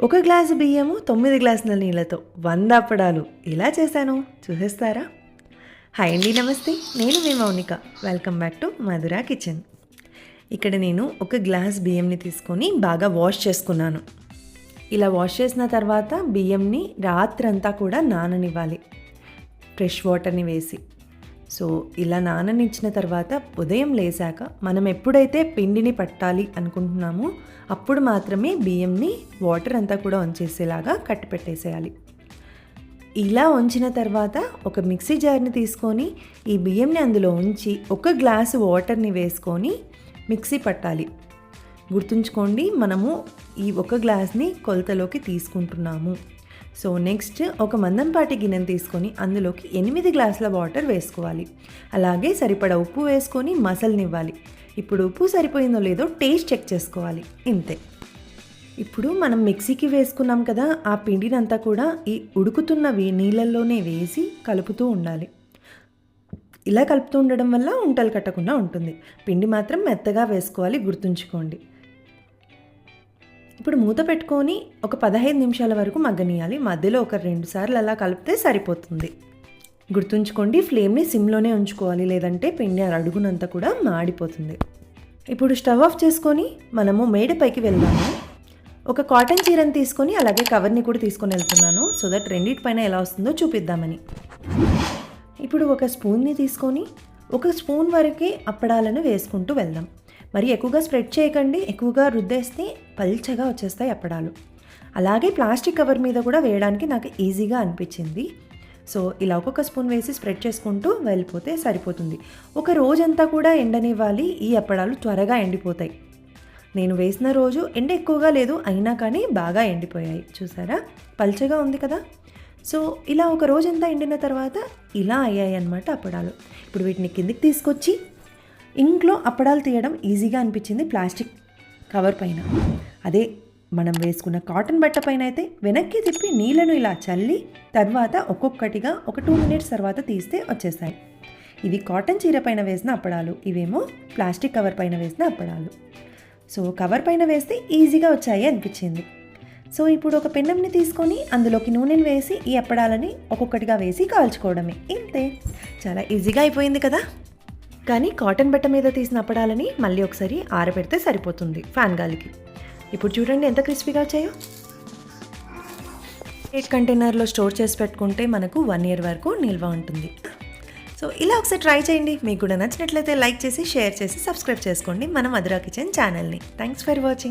ఒక గ్లాసు బియ్యము తొమ్మిది గ్లాసుల నీళ్ళతో వంద అప్పడాలు. ఇలా చేశాను. చూసేస్తారా? హాయ్ అండి నమస్తే. నేను మీ Mounika. Welcome back to Madhura kitchen ఇక్కడ నేను ఒక గ్లాస్ బియ్యంని తీసుకొని బాగా వాష్ చేసుకున్నాను. ఇలా వాష్ చేసిన తర్వాత బియ్యంని రాత్రంతా కూడా నాననివ్వాలి. ఫ్రెష్ వాటర్ని వేసి. సో ఇలా నాననిచ్చిన తర్వాత ఉదయం లేసాక మనం ఎప్పుడైతే పిండిని పట్టాలి అనుకుంటున్నామో అప్పుడు మాత్రమే బియ్యంని వాటర్ అంతా కూడా వంచేసేలాగా కట్టి పెట్టేసేయాలి. ఇలా ఉంచిన తర్వాత ఒక మిక్సీ జార్ని తీసుకొని ఈ బియ్యంని అందులో ఉంచి ఒక గ్లాసు వాటర్ని వేసుకొని మిక్సీ పట్టాలి. గుర్తుంచుకోండి మనము ఈ ఒక గ్లాస్ని కొలతలోకి తీసుకుంటున్నాము. సో నెక్స్ట్ ఒక మందంపాటి గిన్నెను తీసుకొని అందులోకి ఎనిమిది గ్లాసుల వాటర్ వేసుకోవాలి. అలాగే సరిపడా ఉప్పు వేసుకొని మసలనివ్వాలి. ఇప్పుడు ఉప్పు సరిపోయిందో లేదో టేస్ట్ చెక్ చేసుకోవాలి. ఇంతే. ఇప్పుడు మనం మిక్సీకి వేసుకున్నాం కదా ఆ పిండినంతా కూడా ఈ ఉడుకుతున్నవి నీళ్ళల్లోనే వేసి కలుపుతూ ఉండాలి. ఇలా కలుపుతూ ఉండడం వల్ల ఉంటలు కట్టకుండా ఉంటుంది. పిండి మాత్రం మెత్తగా వేసుకోవాలి గుర్తుంచుకోండి. ఇప్పుడు మూత పెట్టుకొని ఒక పదహైదు నిమిషాల వరకు మగ్గనీయాలి. మధ్యలో ఒక రెండు సార్లు అలా కలిపితే సరిపోతుంది. గుర్తుంచుకోండి ఫ్లేమ్ని సిమ్లోనే ఉంచుకోవాలి. లేదంటే పిండి అడుగునంతా కూడా మాడిపోతుంది. ఇప్పుడు స్టవ్ ఆఫ్ చేసుకొని మనము మేడపైకి వెళ్దాము. ఒక కాటన్ చీరని తీసుకొని అలాగే కవర్ని కూడా తీసుకొని వెళ్తున్నాను. సో దట్ రెండిటిపైన ఎలా వస్తుందో చూపిద్దామని. ఇప్పుడు ఒక స్పూన్ని తీసుకొని ఒక స్పూన్ వరకే అప్పడాలను వేసుకుంటూ వెళ్దాం. మరి ఎక్కువగా స్ప్రెడ్ చేయకండి ఎక్కువగా రుద్దేస్తే పల్చగా వచ్చేస్తాయి అప్పడాలు. అలాగే ప్లాస్టిక్ కవర్ మీద కూడా వేయడానికి నాకు ఈజీగా అనిపించింది. సో ఇలా ఒక్కొక్క స్పూన్ వేసి స్ప్రెడ్ చేసుకుంటూ వెళ్ళిపోతే సరిపోతుంది. ఒక రోజంతా కూడా ఎండనివ్వాలి ఈ అప్పడాలు త్వరగా ఎండిపోతాయి. నేను వేసిన రోజు ఎండ ఎక్కువగా లేదు అయినా కానీ బాగా ఎండిపోయాయి. చూసారా? పల్చగా ఉంది కదా? సో ఇలా ఒక రోజంతా ఎండిన తర్వాత ఇలా అయ్యాయి అన్నమాట అప్పడాలు. ఇప్పుడు వీటిని కిందికి తీసుకొచ్చి ఇంట్లో అప్పడాలు తీయడం ఈజీగా అనిపించింది ప్లాస్టిక్ కవర్ పైన. అదే మనం వేసుకున్న కాటన్ బట్ట పైన అయితే వెనక్కి తిప్పి నీళ్ళను ఇలా చల్లి తర్వాత ఒక్కొక్కటిగా ఒక టూ మినిట్స్ తర్వాత తీస్తే వచ్చేస్తాయి. ఇవి కాటన్ చీర పైన వేసిన అప్పడాలు ఇవేమో ప్లాస్టిక్ కవర్ పైన వేసిన అప్పడాలు. సో కవర్ పైన వేస్తే ఈజీగా వచ్చాయి అనిపించింది. సో ఇప్పుడు ఒక పెన్నంని తీసుకొని అందులోకి నూనెను వేసి ఈ అప్పడాలని ఒక్కొక్కటిగా వేసి కాల్చుకోవడమే. ఇంతే. చాలా ఈజీగా అయిపోయింది కదా? కానీ కాటన్ బట్ట మీద తీసిన అప్పడాలని మళ్ళీ ఒకసారి ఆరబెడితే సరిపోతుంది ఫ్యాన్ గాలికి. ఇప్పుడు చూడండి ఎంత క్రిస్పీగా వచ్చాయో. ఎయిట్ కంటైనర్లో స్టోర్ చేసి పెట్టుకుంటే మనకు వన్ ఇయర్ వరకు నిల్వ ఉంటుంది. సో ఇలా ఒకసారి ట్రై చేయండి. మీకు కూడా నచ్చినట్లయితే లైక్ చేసి షేర్ చేసి సబ్స్క్రైబ్ చేసుకోండి. మన మధురా కిచెన్ ఛానల్ని థ్యాంక్స్ ఫర్ వాచింగ్